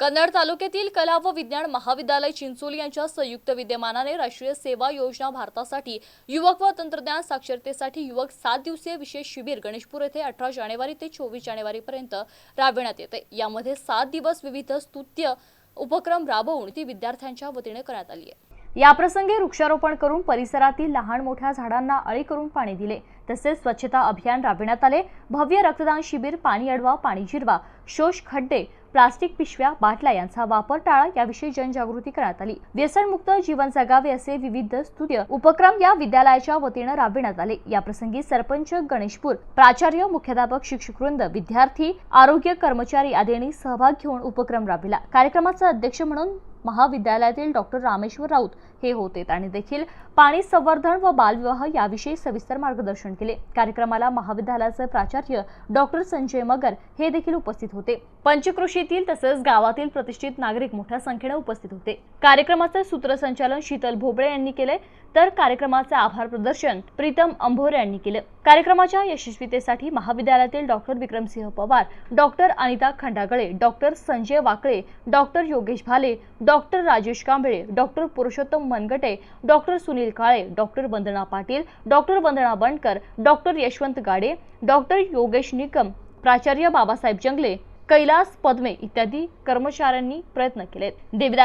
कन्नड तालुक्यातील कला व विज्ञान महाविद्यालय चिंचोली यांच्या संयुक्त विद्यमानाने राष्ट्रीय सेवा योजना भारतासाठी युवक व तंत्रज्ञान साक्षरतेसाठी युवक सात दिवसीय विशेष शिबिर गणेशपूर येथे अठरा जानेवारी ते चोवीस जानेवारीपर्यंत राबविण्यात येते. यामध्ये सात दिवस विविध स्तुत्य उपक्रम राबवून ती विद्यार्थ्यांच्या वतीने करण्यात आली आहे. याप्रसंगी वृक्षारोपण करून परिसरातील लहान मोठ्या झाडांना अळी करून पाणी दिले. तसेच स्वच्छता अभियान राबविण्यात आले. भव्य रक्तदान शिबिर पाणी अडवा पाणी जिरवा शोष खड्डे प्लास्टिक पिशव्या बाटल्या यांचा वापर टाळा याविषयी जनजागृती करण्यात आली. व्यसनमुक्त जीवन जगावे असे विविध स्तुत्य उपक्रम या विद्यालयाच्या वतीनं राबविण्यात आले. याप्रसंगी सरपंच गणेशपूर प्राचार्य मुख्याध्यापक शिक्षकवृंद विद्यार्थी आरोग्य कर्मचारी आदींनी सहभाग घेऊन उपक्रम राबविला. कार्यक्रमाचा अध्यक्ष म्हणून महाविद्यालयातील डॉक्टर रामेश्वर राऊत हे होते. त्यांनी देखील पाणी संवर्धन व बालविवाह याविषयी सविस्तर मार्गदर्शन केले. कार्यक्रमाला महाविद्यालयाचे प्राचार्य डॉक्टर संजय मगर हे देखील उपस्थित होते. पंचकृषीतील तसंच गावातील प्रतिष्ठित नागरिक मोठ्या संख्येने उपस्थित होते. कार्यक्रमाचे सूत्रसंचालन शीतल भोबळे यांनी केले. तर कार्यक्रमाचे आभार प्रदर्शन प्रीतम अंभोरे यांनी केलं. कार्यक्रमाच्या यशस्वीतेसाठी महाविद्यालयातील doctor Vikramsinh Pawar doctor Anita Khandagale doctor Sanjay Wakale doctor Yogesh Bhale डॉ. Doctor Rajesh Kamble doctor Purushottam Managate doctor Sunil Kale doctor Vandana Patil doctor Vandana Bankar doctor Yashwant Gade doctor Yogesh Nikam प्राचार्य बाबासाहेब जंगले कैलास पद्मे इत्यादी कर्मचाऱ्यांनी प्रयत्न केलेत. देविदास